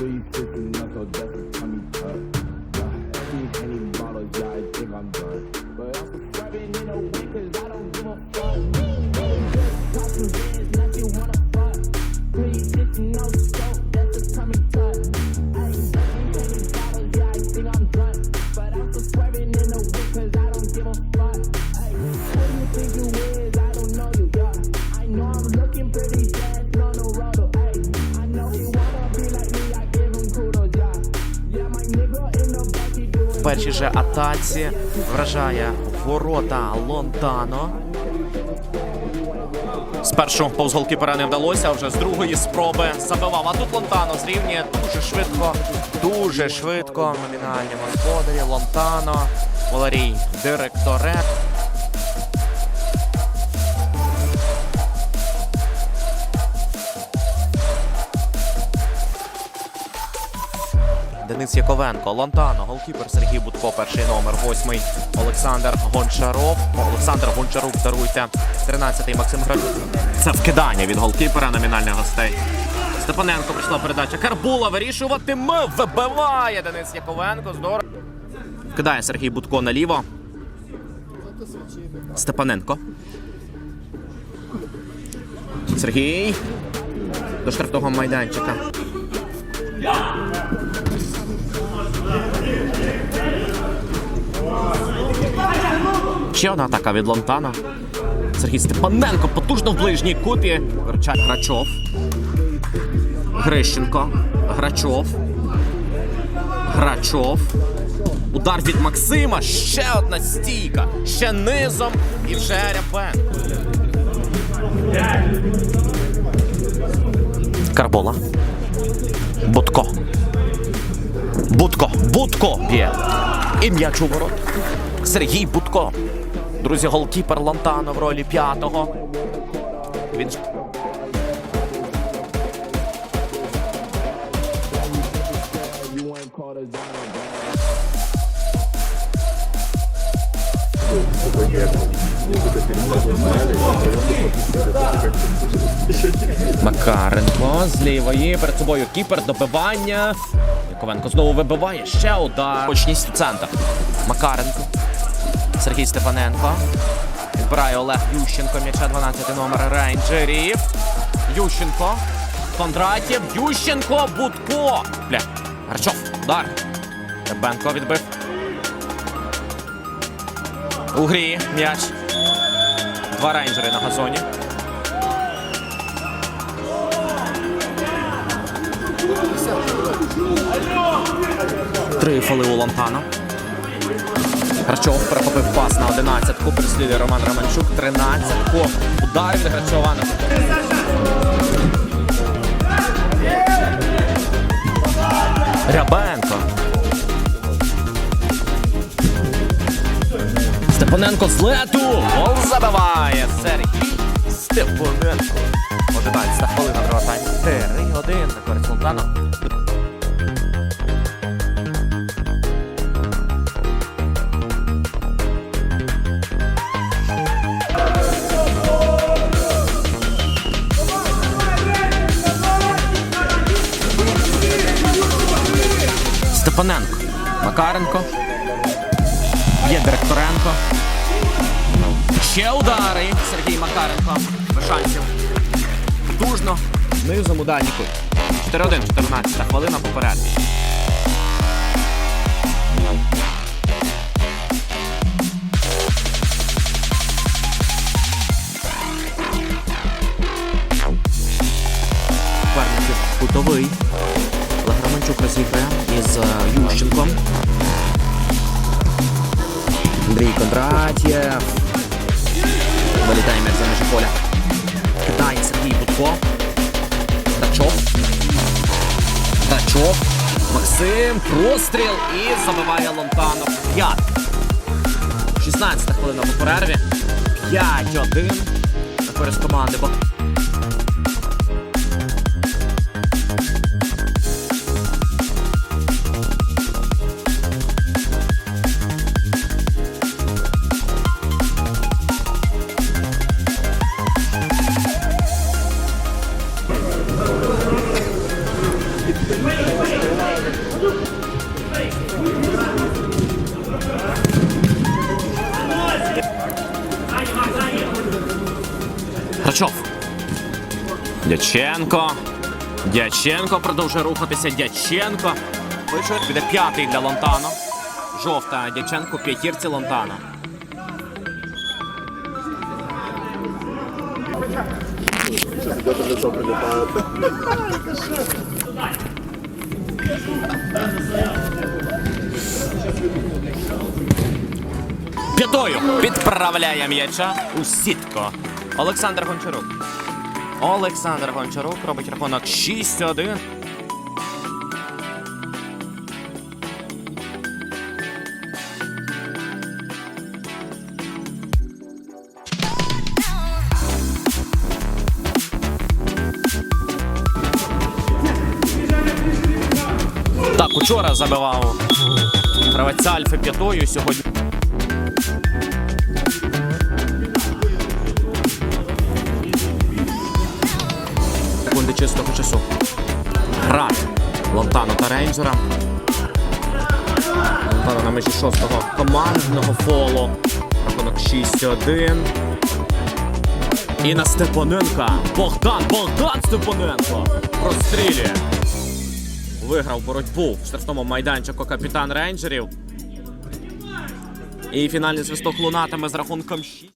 face of the першій же атаці вражає ворота Лонтано. Спершу повз голкіпера не вдалося, а вже з другої спроби забивав. А тут Лонтано зрівнює дуже швидко, дуже швидко. Номінальні господарі Лонтано, Валерій Директорет. Денис Яковенко, Лонтано, голкіпер Сергій Будко, перший номер, восьмий Олександр Гончаров. Олександр Гончарук, даруйте. 13-й Максим Граб. Це вкидання від голкіпера номінальних гостей. Степаненко прийшла передача. Карбула вирішуватиме. Вибиває Денис Яковенко. Здорово. Вкидає Сергій Будко наліво. Степаненко. Сергій. До штрафного майданчика. Ще одна атака від Лонтана. Сергій Степаненко потужно в ближній куті. Верчать Грачов. Грищенко. Грачов. Грачов. Удар від Максима. Ще одна стійка. Ще низом. І вже Рябенко. Карбола. Будко. Будко. Будко. Б'є. І м'яч у ворот. Сергій Будко. Друзі, голкіпер Лонтано в ролі п'ятого. Він. Макаренко з лівої перед собою кіпер добивання. Яковенко знову вибиває. Ще удар. Точність в центр. Макаренко. Сергій Степаненко. Відбирає Олег Ющенко. М'яча 12 номер рейнджерів. Ющенко. Кондратєв. Ющенко. Будко. Бля. Гарчов. Удар. Ребенко відбив. У грі м'яч. Два рейнджери на газоні. Три фоли у Лонтана. Грачов перехопив пас на 11-ку. Переслідує Роман Романчук. 13-ку. Удар від Грачова. Рябенко. Степаненко з лету. Гол забиває Сергій Степаненко. 11 хвилина другого тайму. 3-1 на користь Лонтана. Степаненко. Макаренко. Є Директоренко. Ще удари. Сергій Макаренко. Без шансів. Потужно. Низом у дальніку. 4-1, 14 хвилина поперед. Верників кутовий. Романчук розіграє із е, Ющенком. Андрій Кондратєв. Вилітає м'яч за межі поля. Кидає Сергій Будко. Грачов. Грачов. Максим. Простріл. І забиває Лонтано. 5. 16 хвилина по перерві. 5-1. На користь команди. Бо- Дяченко. Дяченко продовжує рухатися. Дяченко. Вийшов. Піде п'ятий для Лонтано. Жовта Дяченко, п'ятірці Лонтано. П'ятою підправляє м'яча у сітку. Олександр Гончарук. Олександр Гончарук робить рахунок 6-1. Так, учора забивав гравець Альфи п'ятою сьогодні. Чистого часу. Гра Лонтано та Рейнджера. Лонтано на межі шостого командного фолу. Рахунок 6-1. І на Степаненка. Богдан, Богдан Степаненко. Прострілює. Виграв боротьбу в штрафному майданчику капітан рейнджерів. І фінальний свисток лунатиме з рахунком 6.